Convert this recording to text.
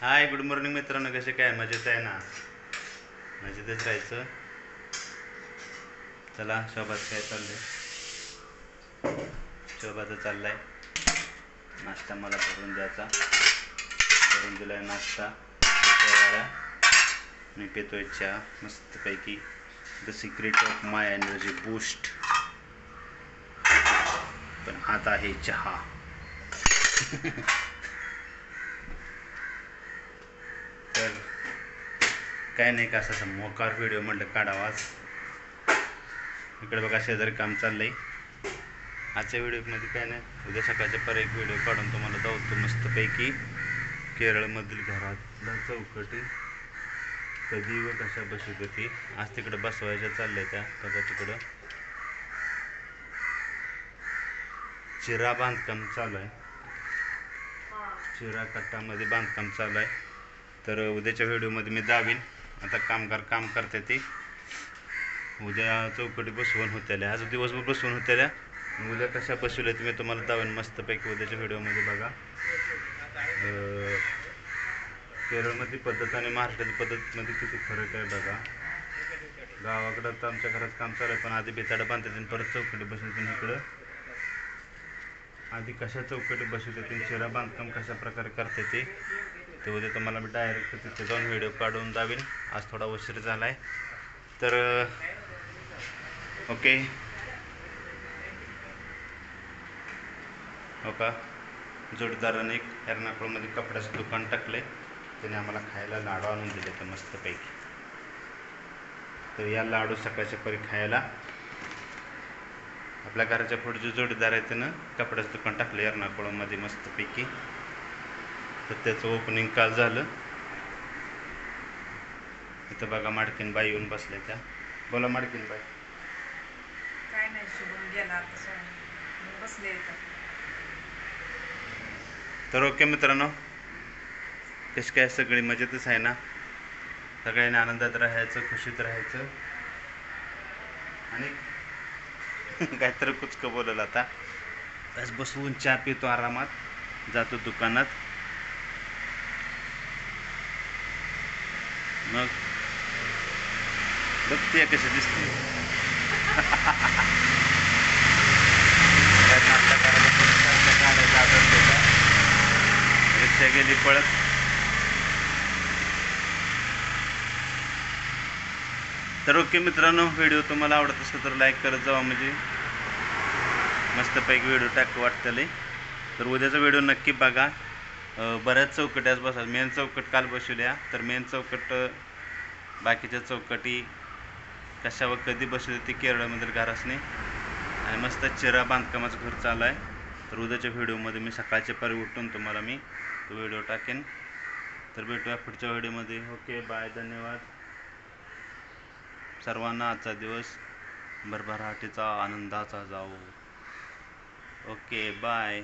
Hi good morning मित्रांनो कसे काय? मजेत आहे ना? मजेतच राहायचं. चला शोभात काय चाललंय? शोभाचं चाललाय. नाश्ता मला भरून द्यायचा. भरून दिलाय नाश्ता. मी पितोय चहा मस्तपैकी. The secret of my energy boost पण आता आहे चहा तर काय नाही का असं मोकार व्हिडिओ म्हटलं काढावाच इकडे बघा शेजारी काम चाललंय. आजच्या व्हिडिओमध्ये काय नाही उद्या सकाळच्या पर एक व्हिडिओ काढून तुम्हाला जाऊतो मस्तपैकी. केरळमधील घरातला चौकटी. कधी व कशा बसत होती. आज तिकडं बसवायच्या चालल्या त्या बघा तिकडं. चिरा बांधकाम चालू आहे. चिरा कट्टामध्ये बांधकाम चालू आहे. तर उद्याच्या व्हिडिओमध्ये मी दावीन आता कामगार काम करते ते. उद्या चौकटी बसवून होत्याल्या आज दिवसभर बसवून होत्याल्या उद्या कशा बसवल्या तुम्ही? तुम्हाला दावेन मस्तपैकी उद्याच्या व्हिडिओमध्ये बघा. केरळमधली पद्धत आणि महाराष्ट्राची पद्धतमध्ये किती फरक आहे बघा. गावाकडं तर आमच्या घरात काम चालू आहे पण आधी बेताडं बांधतात आणि परत चौकटी बसवतात इकडं. आधी कशा चौकटी बसवतात शिरा बांधकाम कशा प्रकारे करते ते? ते उद्या तुम्हाला मी डायरेक्ट तिथे जाऊन व्हिडिओ काढून जावीन. आज थोडा उशीर झाला आहे तर ओके हो का? जोडदाराने एक एर्नाकुळमध्ये कपड्याचं दुकान टाकले त्याने आम्हाला खायला लाडू आणून दिले तर मस्तपैकी. तर या लाडू सकाळच्या परी खायला. आपल्या घराच्या पुढे जो जोडीदार आहे त्यानं कपड्याचं दुकान टाकलं एर्नाकुळममध्ये मस्तपैकी. तर त्याचं ओपनिंग काल झालं. इथं बघा माडकीन बाई येऊन बसल्या त्या. बोला माडकीन बाई काय नाही शुभम गेला आता बसले तर ओके मित्रांनो कशी काय सगळी मजेतच आहे ना? सगळ्यांनी आनंदात राहायचं खुशीत राहायचं. आणि काहीतरी कुचकं बोललं आता. बस बसवून चहा पितो आरामात. जातो दुकानात. मग बघते कशी दिसते? रिक्षा गेली पळत तर ओके मित्रांनो व्हिडिओ तुम्हाला आवडत असेल तर लाईक करत जावा म्हणजे मस्तपैकी व्हिडिओ टाक वाटतले तर उद्याचा व्हिडिओ नक्की बघा बऱ्याच चौकट्याच बसतात. मेन चौकट काल बसवल्या तर मेन चौकट बाकीच्या चौकटी कशावर कधी बसवली ती केरळमधील घरासने. आणि मस्त चिरा बांधकामाचं घर चालू आहे. तर उद्याच्या व्हिडिओमध्ये मी सकाळच्या परी उठून तुम्हाला मी तो व्हिडिओ टाकेन. तर भेटूया पुढच्या व्हिडिओमध्ये. ओके बाय धन्यवाद. सर्वांना आजचा दिवस भरभराटीचा आनंदाचा जाओ ओके बाय.